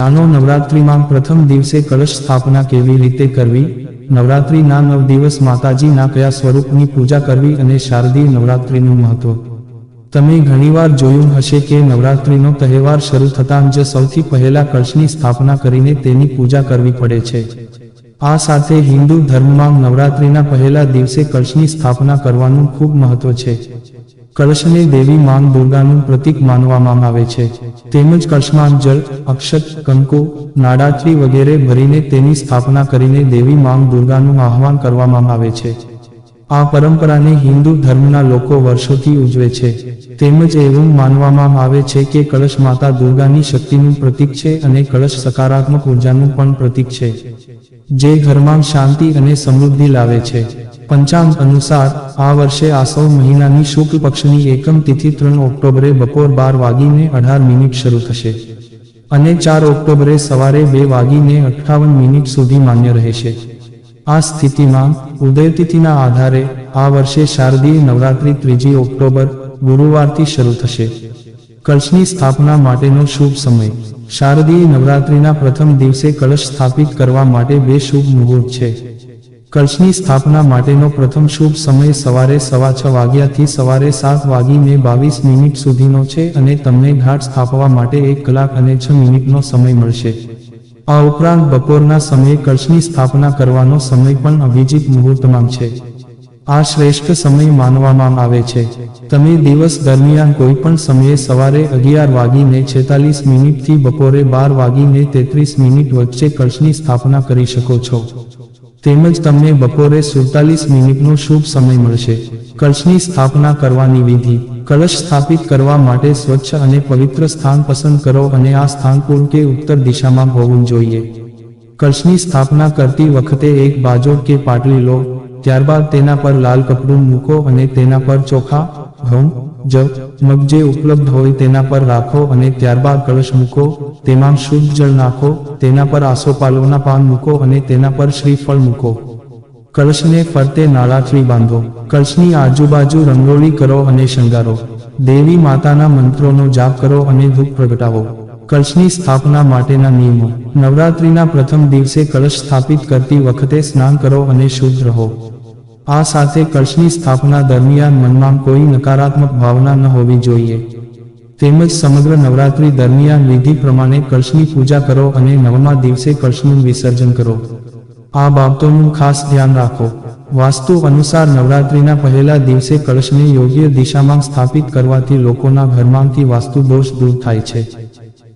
જાણો નવરાત્રિમાં પ્રથમ દિવસે કળશ સ્થાપના કેવી રીતે કરવી? નવરાત્રિના નવ દિવસ માતાજીના કયા સ્વરૂપની પૂજા કરવી અને શારદીય નવરાત્રિનું મહત્વ? તમે ઘણીવાર જોયું હશે કે નવરાત્રિનો તહેવાર શરૂ થતાં જ સૌથી પહેલા કળશની સ્થાપના કરીને તેની પૂજા કરવી પડે છે. આ સાથે હિન્દુ ધર્મમાં નવરાત્રિના પહેલા દિવસે કળશની સ્થાપના કરવાનું ખૂબ મહત્વ છે. કળશને દેવી માંગ દુર્ગાનું પ્રતીક માનવામાં આવે છે. તેમજ કળશમાં જળ, અક્ષત, કંકુ, નાડાત્રી વગેરે ભરીને તેની સ્થાપના કરીને દેવી માંગ દુર્ગાનું આહવાન કરવામાં આવે છે. આ પરંપરાને હિન્દુ ધર્મના લોકો વર્ષોથી ઉજવે છે. તેમજ એવું માનવામાં આવે છે કે કળશ માતા દુર્ગાની શક્તિનું પ્રતીક છે અને કળશ સકારાત્મક ઉર્જાનું પણ પ્રતીક છે. જે ઘરમાં શાંતિ અને સમૃદ્ધિ લાવે છે. પંચાંગ અનુસાર આ વર્ષે આસવ મહિનાની શુક્લ પક્ષની એકમ તિથિ ત્રણ ઓક્ટોબરે બપોર બાર વાગીને અઢાર મિનિટ શરૂ થશે અને ચાર ઓક્ટોબરે સવારે બે વાગીને અઠ્ઠાવન મિનિટ સુધી માન્ય રહેશે. આ સ્થિતિમાં ઉદયતિથિના આધારે આ વર્ષે શારદીય નવરાત્રિ ત્રીજી ઓક્ટોબર ગુરુવારથી શરૂ થશે. કળશની સ્થાપના માટેનો શુભ સમય. શારદીય નવરાત્રિના પ્રથમ દિવસે કળશ સ્થાપિત કરવા માટે બે શુભ મુહૂર્ત છે. કળશની સ્થાપના માટેનો પ્રથમ શુભ સમય સવારે સવા છ વાગ્યાથી સવારે સાત વાગીને બાવીસ મિનિટ સુધીનો છે અને તમને ઘાટ સ્થાપવા માટે એક કલાક અને છ મિનિટનો સમય મળશે. આ ઉપરાંત બપોરના સમયે કળશની સ્થાપના કરવાનો સમય પણ અભિજીત મુહૂર્તમાં છે. આ શ્રેષ્ઠ સમય માનવામાં આવે છે. તમે દિવસ દરમિયાન કોઈ પણ સમયે સવારે અગિયાર વાગીને છેતાલીસ મિનિટથી બપોરે બાર વાગીને તેત્રીસ મિનિટ વચ્ચે કળશની સ્થાપના કરી શકો છો. તેમજ તમને બપોરે સુડતાલીસ મિનિટનો શુભ સમય મળશે. કળશની સ્થાપના કરવાની વિધિ. કળશ સ્થાપિત કરવા માટે સ્વચ્છ અને પવિત્ર સ્થાન પસંદ કરો અને આ સ્થાન પૂર્વ કે ઉત્તર દિશામાં હોવું જોઈએ. કળશની સ્થાપના કરતી વખતે એક બાજોટ કે પાટલી લો. ત્યારબાદ તેના પર લાલ કપડું મૂકો અને તેના પર ચોખા, ઘઉં જવ મગ જે ઉપલબ્ધ હોય તેના પર રાખો અને ત્યારબાદ કળશ મૂકો, તેમાં શુદ્ધ જળ નાખો, તેના પર આસોપાલોના પાન મૂકો અને તેના પર શ્રીફળ મૂકો. કળશને ફરતે નાળાથી બાંધો, કળશની આજુબાજુ રંગોળી કરો અને શણગારો. દેવી માતાના મંત્રોનો જાપ કરો અને ધૂપ પ્રગટાવો. કળશની સ્થાપના માટેના નિયમો. નવરાત્રિના પ્રથમ દિવસે કળશ સ્થાપિત કરતી વખતે સ્નાન કરો અને શુદ્ધ રહો. આ સાથે કળશની સ્થાપના દરમિયાન મનમાં કોઈ નકારાત્મક ભાવના ન હોવી જોઈએ. તેમજ સમગ્ર નવરાત્રી દરમિયાન વિધિ પ્રમાણે કળશની પૂજા કરો અને નવમા દિવસે કળશનું વિસર્જન કરો. આ બાબતોનું ખાસ ધ્યાન રાખો. વાસ્તુ અનુસાર નવરાત્રિના પહેલા દિવસે કળશને યોગ્ય દિશામાં સ્થાપિત કરવાથી લોકોના ઘરમાંથી વાસ્તુ દોષ દૂર થાય છે.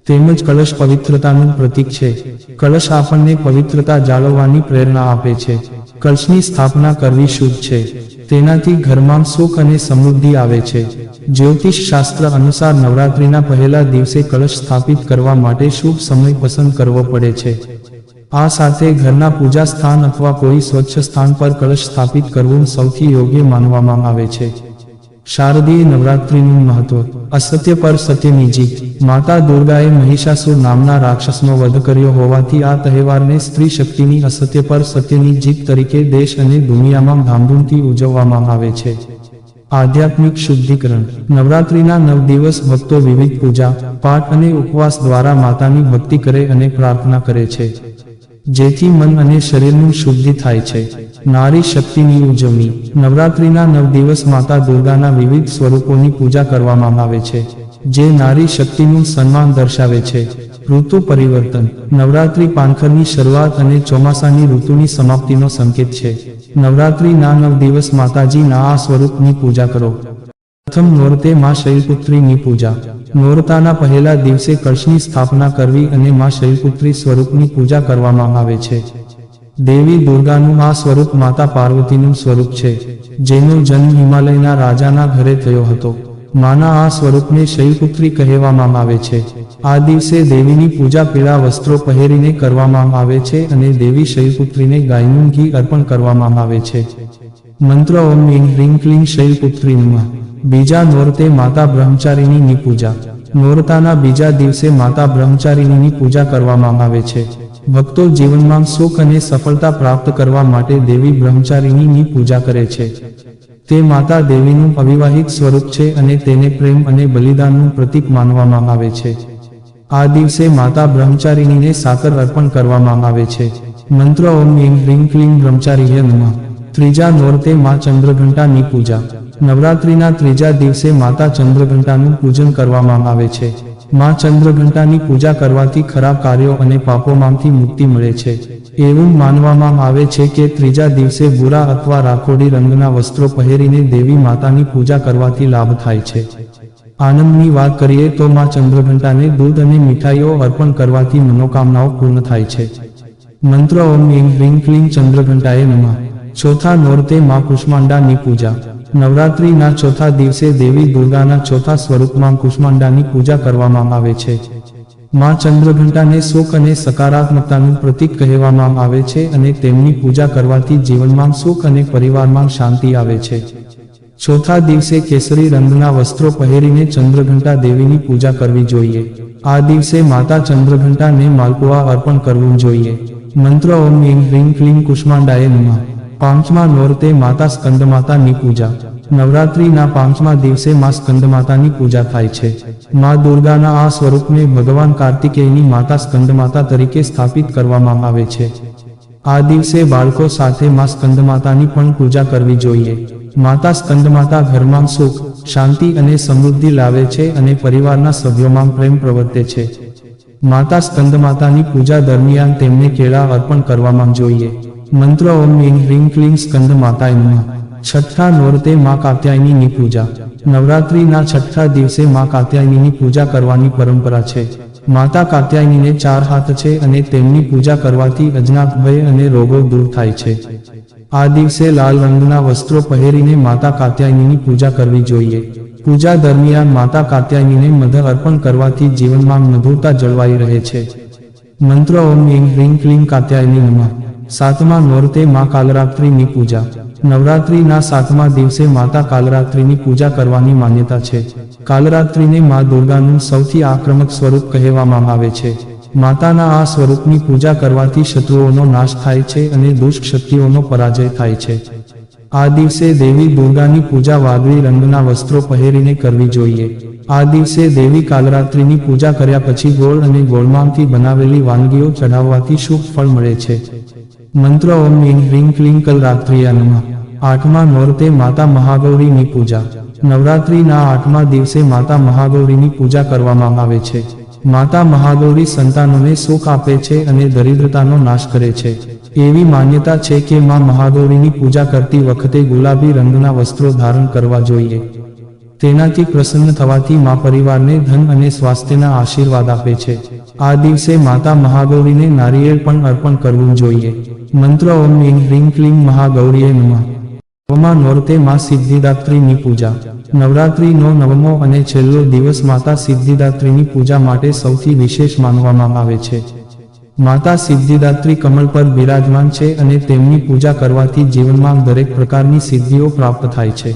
તેમજ કળશ પવિત્રતાનું પ્રતીક છે. કળશ આપણને પવિત્રતા જાળવવાની પ્રેરણા આપે છે. કળશની સ્થાપના કરવી શુભ છે. તેનાથી ઘરમાં સુખ અને સમૃદ્ધિ આવે છે. જ્યોતિષ શાસ્ત્ર અનુસાર નવરાત્રિના પહેલા દિવસે કળશ સ્થાપિત કરવા માટે શુભ સમય પસંદ કરવો પડે છે. આ સાથે ઘરના પૂજા સ્થાન અથવા કોઈ સ્વચ્છ સ્થાન પર કળશ સ્થાપિત કરવું સૌથી યોગ્ય માનવામાં આવે છે. શારદીય નવરાત્રિનું મહત્વ. અસત્ય પર સત્યની જીત માતા દુર્ગાએ મહિષાસુર નામના રાક્ષસનો વધ કર્યો હોવાથી આ તહેવારને સ્ત્રી શક્તિની અસત્ય પર સત્યની જીત તરીકે દેશ અને દુનિયામાં ધામધૂમથી ઉજવવામાં આવે છે. આધ્યાત્મિક શુદ્ધિકરણ. નવરાત્રિના નવ દિવસ ભક્તો વિવિધ પૂજા, પાઠ અને ઉપવાસ દ્વારા માતાની ભક્તિ કરે અને પ્રાર્થના કરે છે. જેથી મન અને શરીરનું શુદ્ધિ થાય છે. નારી શક્તિની ઉજવણી. નવરાત્રિના નવ દિવસ માતા દુર્ગાના વિવિધ સ્વરૂપોની પૂજા કરવામાં આવે છે, જે નારી શક્તિનું સન્માન દર્શાવે છે. ઋતુ પરિવર્તન. નવરાત્રિ પાંખરની શરૂઆત અને ચોમાસાની ઋતુની સમાપ્તિનો સંકેત છે. નવરાત્રિના નવ દિવસ માતાજીના આ સ્વરૂપની પૂજા કરો. પ્રથમ નોરતે માં શૈલપુત્રીની પૂજા. નોરતાના પહેલા દિવસે કળશની સ્થાપના કરવી અને માં શૈલપુત્રી સ્વરૂપની પૂજા કરવામાં આવે છે. દેવી દુર્ગાનું આ સ્વરૂપ માતા પાર્વતીનું સ્વરૂપ છે, જેનો જન્મ હિમાલયના રાજાના ઘરે થયો હતો. માના આ સ્વરૂપને શૈલપુત્રી કહેવામાં આવે છે. આ દિવસે દેવીની પૂજા પીળા વસ્ત્રો પહેરીને કરવામાં આવે છે અને દેવી શૈલપુત્રીને ગાયનું ઘી અર્પણ કરવામાં આવે છે. મંત્ર ઓમ ઈં હ્રીં ક્લીં શૈલપુત્રી નમઃ. બીજા નોરતે માતા બ્રહ્મચારિણીની પૂજા. નોરતાના બીજા દિવસે માતા બ્રહ્મચારિણીની પૂજા કરવામાં આવે છે. ભક્તો જીવનમાં સુખ અને સફળતા પ્રાપ્ત કરવા માટે દેવી બ્રહ્મચારિણીની પૂજા કરે છે. તે માતા દેવીનું અવિવાહિત સ્વરૂપ છે અને તેને પ્રેમ અને બલિદાનનું પ્રતીક માનવામાં આવે છે. આ દિવસે માતા બ્રહ્મચારિણીને સાકર અર્પણ કરવામાં આવે છે. મંત્ર ઓમ એમ હ્રીમ ક્લીમ બ્રહ્મચારીય નમઃ. ત્રીજા નોરતે માં ચંદ્રઘંટાની પૂજા. નવરાત્રિના ત્રીજા દિવસે માતા ચંદ્રઘંટાનું પૂજન કરવામાં આવે છે. માં ચંદ્રઘંટાની પૂજા કરવાથી ખરાબ કાર્યો અને પાપોમાંથી મુક્તિ મળે છે. એવું માનવામાં આવે છે કે ત્રીજા દિવસે ભૂરા અથવા રાખોડી રંગના વસ્ત્રો પહેરીને દેવી માતાની પૂજા કરવાથી લાભ થાય છે. આનંદની વાત કરીએ તો માં ચંદ્રઘંટાને દૂધ અને મીઠાઈઓ અર્પણ કરવાથી મનોકામનાઓ પૂર્ણ થાય છે. મંત્ર ઓમ એમ ક્લીમ ચંદ્રઘંટાએ નમઃ. ચોથા નોરતે માં કુષ્માંડાની પૂજા. નવરાત્રિના ચોથા દિવસે દેવી દુર્ગાના ચોથા સ્વરૂપમાં કુષ્માંડાની પૂજા કરવામાં આવે છે. માં ચંદ્રઘંટાને સુખ અને સકારાત્મકતાનું પ્રતીક કહેવામાં આવે છે અને તેમની પૂજા કરવાથી જીવનમાં સુખ અને પરિવારમાં શાંતિ આવે છે. ચોથા દિવસે કેસરી રંગના વસ્ત્રો પહેરીને ચંદ્રઘંટા દેવીની પૂજા કરવી જોઈએ. આ દિવસે માતા ચંદ્રઘંટાને માલપુઆ અર્પણ કરવું જોઈએ. મંત્ર ઓમ એમ હ્રીમ ક્લીમ કુષ્માંડાએ નમઃ. પાંચમા નોરતે માતા સ્કંદમાતાની પૂજા. નવરાત્રિના પાંચમા દિવસે માં સ્કંદમાતાની પૂજા થાય છે. માં દુર્ગાના આ સ્વરૂપને ભગવાન કાર્તિકેયની માતા સ્કંદમાતા તરીકે સ્થાપિત કરવામાં આવે છે. આ દિવસે બાળકો સાથે માં સ્કંદમાતાની પણ પૂજા કરવી જોઈએ. માતા સ્કંદમાતા ઘરમાં સુખ, શાંતિ અને સમૃદ્ધિ લાવે છે અને પરિવારના સભ્યોમાં પ્રેમ પ્રવર્તે છે. માતા સ્કંદમાતાની પૂજા દરમિયાન તેમને કેળા અર્પણ કરવામાં જોઈએ. મંત્ર ઓમ એમ હ્રીમ ક્લીમ સ્કંદ માતાય નમઃ. છઠ્ઠા નોરતે માં કાત્યાયનીની પૂજા. નવરાત્રિના છઠ્ઠા દિવસે માં કાત્યાયનીની પૂજા કરવાની પરંપરા છે. માતા કાત્યાયનીને ચાર હાથ છે અને તેમની પૂજા કરવાથી અજ્ઞાત ભય અને રોગો દૂર થાય છે. આ દિવસે લાલ રંગના વસ્ત્રો પહેરીને માતા કાત્યાયનીની પૂજા કરવી જોઈએ. પૂજા દરમિયાન માતા કાત્યાયનીને મધ અર્પણ કરવાથી જીવનમાં મધુરતા જળવાઈ રહે છે. મંત્ર ઓમ એમ હ્રીમ ક્લીમ કાત્યાયની નમઃ. સાતમા નોરતે માં કાલરાત્રિની પૂજા. નવરાત્રિના સાતમા દિવસે માતા કાલરાત્રિની પૂજા કરવાની માન્યતા છે. કાલરાત્રિને માં દુર્ગાનું સૌથી આક્રમક સ્વરૂપ કહેવામાં આવે છે. માતાના આ સ્વરૂપની પૂજા કરવાથી શત્રુઓનો નાશ થાય છે અને દુષ્ટ પરાજય થાય છે. આ દિવસે દેવી દુર્ગાની પૂજા વાદળી રંગના વસ્ત્રો પહેરીને કરવી જોઈએ. આ દિવસે દેવી કાલરાત્રિની પૂજા કર્યા પછી ગોળ અને ગોળમાંથી બનાવેલી વાનગીઓ ચઢાવવાથી શુભ ફળ મળે છે. મંત્ર ઓમ એમ હ્રીમ ક્લીમ કલરાત્રિયા નમઃ આઠમા નોરતે માતા મહાગૌરીની પૂજા. નવરાત્રિના આઠમા દિવસે માતા મહાગૌરીની પૂજા કરવામાં આવે છે. માતા મહાગૌરી સંતાનોને સુખ આપે છે અને દરિદ્રતાનો નાશ કરે છે. એવી માન્યતા છે કે માં મહાગૌરીની પૂજા કરતી વખતે ગુલાબી રંગના વસ્ત્રો ધારણ કરવા જોઈએ. તેનાથી પ્રસન્ન થવાથી મા પરિવારને ધન અને સ્વાસ્થ્યના આશીર્વાદ આપે છે. આ દિવસે માતા મહાગૌરીને નારિયેળ પણ અર્પણ કરવું જોઈએ. મંત્ર ઓમ એમ હ્રીમ ક્લીમ મહાગૌરીએ નવમા નોરતે મા સિદ્ધિદાત્રીની પૂજા. નવરાત્રિનો નવમો અને છેલ્લો દિવસ માતા સિદ્ધિદાત્રીની પૂજા માટે સૌથી વિશેષ માનવામાં આવે છે. માતા સિદ્ધિદાત્રી કમળ પર બિરાજમાન છે અને તેમની પૂજા કરવાથી જીવનમાં દરેક પ્રકારની સિદ્ધિઓ પ્રાપ્ત થાય છે.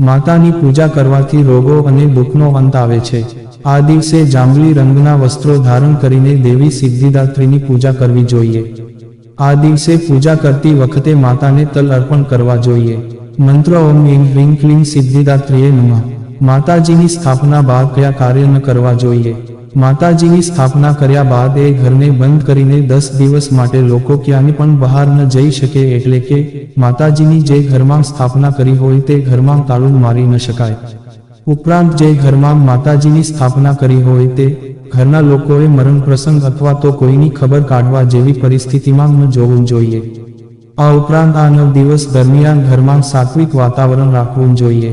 માતાની પૂજા કરવાથી રોગો અને દુઃખનો અંત આવે છે. આ દિવસે જાંબલી રંગના વસ્ત્રો ધારણ કરીને દેવી સિદ્ધિદાત્રીની પૂજા કરવી જોઈએ. આ દિવસે પૂજા કરતી વખતે માતાને તલ અર્પણ કરવા જોઈએ. મંત્ર ઓમ એમ હ્રીમ ક્લીમ સિદ્ધિદાત્રીએ નમઃ. માતાજીની સ્થાપના બાદ કયા કાર્ય ન કરવા જોઈએ. માતાજીની સ્થાપના કર્યા બાદ એ ઘરને બંધ કરીને દસ દિવસ માટે લોકો ક્યાંય પણ બહાર ન જઈ શકે એટલે કે માતાજીની જે ઘરમાં સ્થાપના કરી હોય તે ઘરમાં તાળું મારી ન શકાય. ઉપરાંત જે ઘરમાં માતાજીની સ્થાપના કરી હોય તે ઘરના લોકોએ મરણ પ્રસંગ અથવા તો કોઈની ખબર કાઢવા જેવી પરિસ્થિતિમાં ન જોવું જોઈએ. આ ઉપરાંત આ નવ દિવસ દરમિયાન ઘરમાં સાત્વિક વાતાવરણ રાખવું જોઈએ.